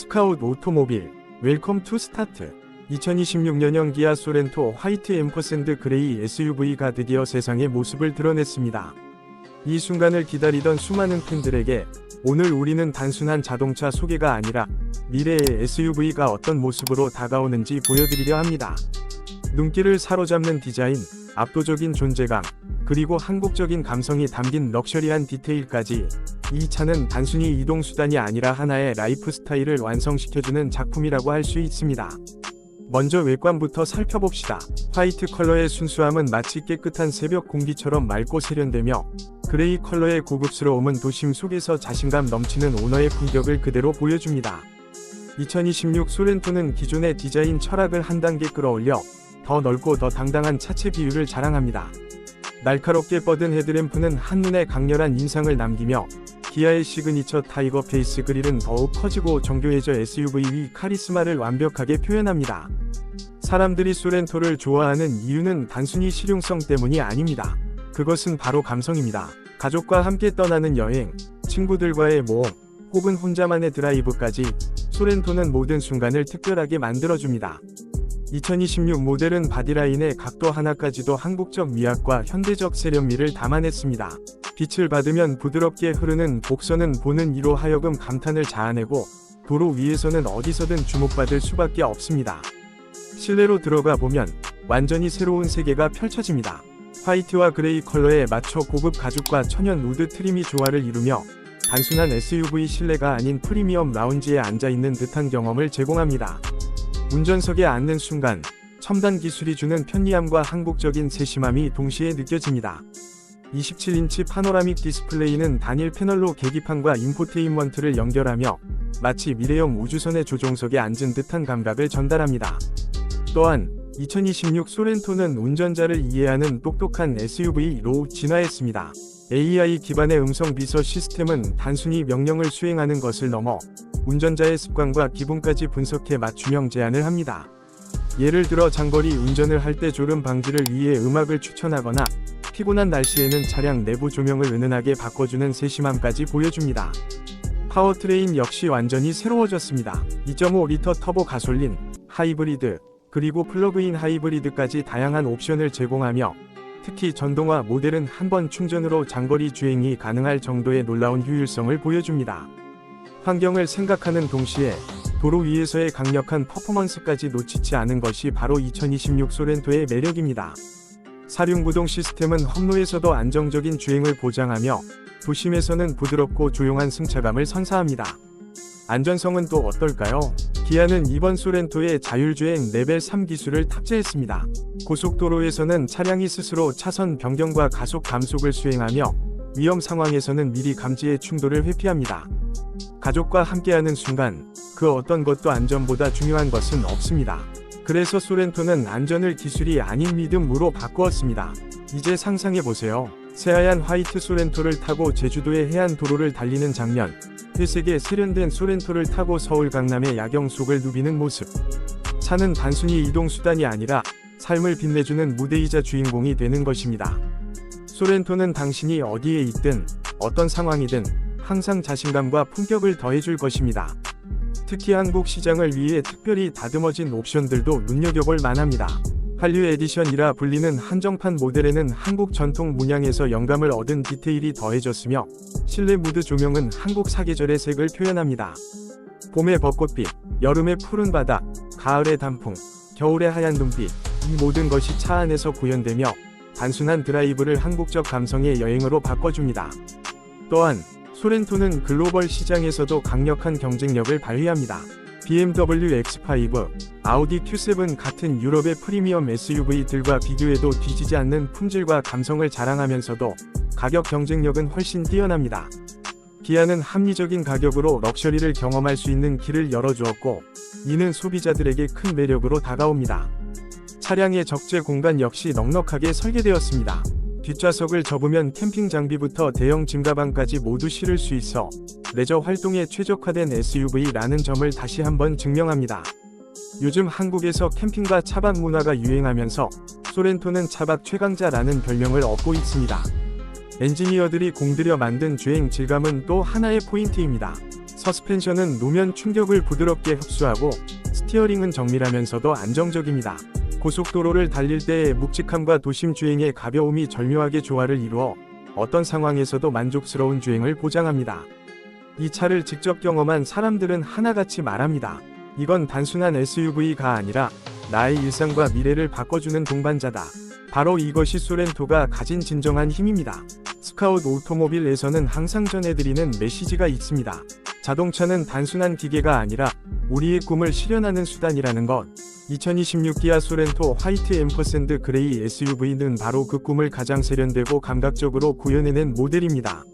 스카웃 오토모빌 웰컴 투 스타트 2026년형 기아 소렌토 화이트 앰퍼샌드 그레이 SUV가 드디어 세상의 모습을 드러냈습니다. 이 순간을 기다리던 수많은 팬들에게 오늘 우리는 단순한 자동차 소개가 아니라 미래의 SUV가 어떤 모습으로 다가오는지 보여드리려 합니다. 눈길을 사로잡는 디자인, 압도적인 존재감, 그리고 한국적인 감성이 담긴 럭셔리한 디테일까지 이 차는 단순히 이동수단이 아니라 하나의 라이프 스타일을 완성시켜주는 작품이라고 할 수 있습니다. 먼저 외관부터 살펴봅시다. 화이트 컬러의 순수함은 마치 깨끗한 새벽 공기처럼 맑고 세련되며 그레이 컬러의 고급스러움은 도심 속에서 자신감 넘치는 오너의 품격을 그대로 보여줍니다. 2026 소렌토는 기존의 디자인 철학을 한 단계 끌어올려 더 넓고 더 당당한 차체 비율을 자랑합니다. 날카롭게 뻗은 헤드램프는 한눈에 강렬한 인상을 남기며 기아의 시그니처 타이거 페이스 그릴은 더욱 커지고 정교해져 SUV 위 카리스마를 완벽하게 표현합니다. 사람들이 소렌토를 좋아하는 이유는 단순히 실용성 때문이 아닙니다. 그것은 바로 감성입니다. 가족과 함께 떠나는 여행, 친구들과의 모험, 혹은 혼자만의 드라이브까지 소렌토는 모든 순간을 특별하게 만들어줍니다. 2026 모델은 바디라인의 각도 하나까지도 한국적 미학과 현대적 세련미를 담아냈습니다. 빛을 받으면 부드럽게 흐르는 곡선은 보는 이로 하여금 감탄을 자아내고 도로 위에서는 어디서든 주목받을 수밖에 없습니다. 실내로 들어가 보면 완전히 새로운 세계가 펼쳐집니다. 화이트와 그레이 컬러에 맞춰 고급 가죽과 천연 우드 트림이 조화를 이루며 단순한 SUV 실내가 아닌 프리미엄 라운지에 앉아있는 듯한 경험을 제공합니다. 운전석에 앉는 순간 첨단 기술이 주는 편리함과 한국적인 세심함이 동시에 느껴집니다. 27인치 파노라믹 디스플레이는 단일 패널로 계기판과 인포테인먼트를 연결하며 마치 미래형 우주선의 조종석에 앉은 듯한 감각을 전달합니다. 또한 2026 소렌토는 운전자를 이해하는 똑똑한 SUV로 진화했습니다. AI 기반의 음성 비서 시스템은 단순히 명령을 수행하는 것을 넘어 운전자의 습관과 기분까지 분석해 맞춤형 제안을 합니다. 예를 들어 장거리 운전을 할 때 졸음 방지를 위해 음악을 추천하거나 피곤한 날씨에는 차량 내부 조명을 은은하게 바꿔주는 세심함까지 보여줍니다. 파워트레인 역시 완전히 새로워졌습니다. 2.5리터 터보 가솔린, 하이브리드, 그리고 플러그인 하이브리드까지 다양한 옵션을 제공하며 특히 전동화 모델은 한 번 충전으로 장거리 주행이 가능할 정도의 놀라운 효율성을 보여줍니다. 환경을 생각하는 동시에 도로 위에서의 강력한 퍼포먼스까지 놓치지 않은 것이 바로 2026 소렌토의 매력입니다. 사륜구동 시스템은 험로에서도 안정적인 주행을 보장하며 도심에서는 부드럽고 조용한 승차감을 선사합니다. 안전성은 또 어떨까요? 기아는 이번 소렌토에 자율주행 레벨 3 기술을 탑재했습니다. 고속도로에서는 차량이 스스로 차선 변경과 가속 감속을 수행하며 위험 상황에서는 미리 감지해 충돌을 회피합니다. 가족과 함께하는 순간 그 어떤 것도 안전보다 중요한 것은 없습니다. 그래서 소렌토는 안전을 기술이 아닌 믿음으로 바꾸었습니다. 이제 상상해 보세요. 새하얀 화이트 소렌토를 타고 제주도의 해안 도로를 달리는 장면. 회색의 세련된 소렌토를 타고 서울 강남의 야경 속을 누비는 모습. 차는 단순히 이동수단이 아니라 삶을 빛내주는 무대이자 주인공이 되는 것입니다. 소렌토는 당신이 어디에 있든 어떤 상황이든 항상 자신감과 품격을 더해줄 것입니다. 특히 한국 시장을 위해 특별히 다듬어진 옵션들도 눈여겨볼 만합니다. 한류 에디션이라 불리는 한정판 모델에는 한국 전통 문양에서 영감을 얻은 디테일이 더해졌으며 실내 무드 조명은 한국 사계절의 색을 표현합니다. 봄의 벚꽃빛, 여름의 푸른 바다, 가을의 단풍, 겨울의 하얀 눈빛, 이 모든 것이 차 안에서 구현되며 단순한 드라이브를 한국적 감성의 여행으로 바꿔줍니다. 또한 소렌토는 글로벌 시장에서도 강력한 경쟁력을 발휘합니다. BMW X5, 아우디 Q7 같은 유럽의 프리미엄 SUV들과 비교해도 뒤지지 않는 품질과 감성을 자랑하면서도 가격 경쟁력은 훨씬 뛰어납니다. 기아는 합리적인 가격으로 럭셔리를 경험할 수 있는 길을 열어주었고, 이는 소비자들에게 큰 매력으로 다가옵니다. 차량의 적재 공간 역시 넉넉하게 설계되었습니다. 뒷좌석을 접으면 캠핑 장비부터 대형 짐가방까지 모두 실을 수 있어 레저 활동에 최적화된 SUV라는 점을 다시 한번 증명합니다. 요즘 한국에서 캠핑과 차박 문화가 유행하면서 소렌토는 차박 최강자라는 별명을 얻고 있습니다. 엔지니어들이 공들여 만든 주행 질감은 또 하나의 포인트입니다. 서스펜션은 노면 충격을 부드럽게 흡수하고 스티어링은 정밀하면서도 안정적입니다. 고속도로를 달릴 때의 묵직함과 도심 주행의 가벼움이 절묘하게 조화를 이루어 어떤 상황에서도 만족스러운 주행을 보장합니다. 이 차를 직접 경험한 사람들은 하나같이 말합니다. 이건 단순한 SUV가 아니라 나의 일상과 미래를 바꿔주는 동반자다. 바로 이것이 소렌토가 가진 진정한 힘입니다. 스카웃 오토모빌에서는 항상 전해드리는 메시지가 있습니다. 자동차는 단순한 기계가 아니라 우리의 꿈을 실현하는 수단이라는 것. 2026 기아 소렌토 화이트 앰퍼샌드 그레이 SUV는 바로 그 꿈을 가장 세련되고 감각적으로 구현해낸 모델입니다.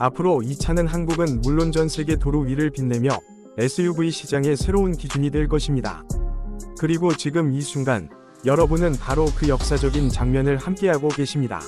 앞으로 이 차는 한국은 물론 전 세계 도로 위를 빛내며 SUV 시장의 새로운 기준이 될 것입니다. 그리고 지금 이 순간 여러분은 바로 그 역사적인 장면을 함께하고 계십니다.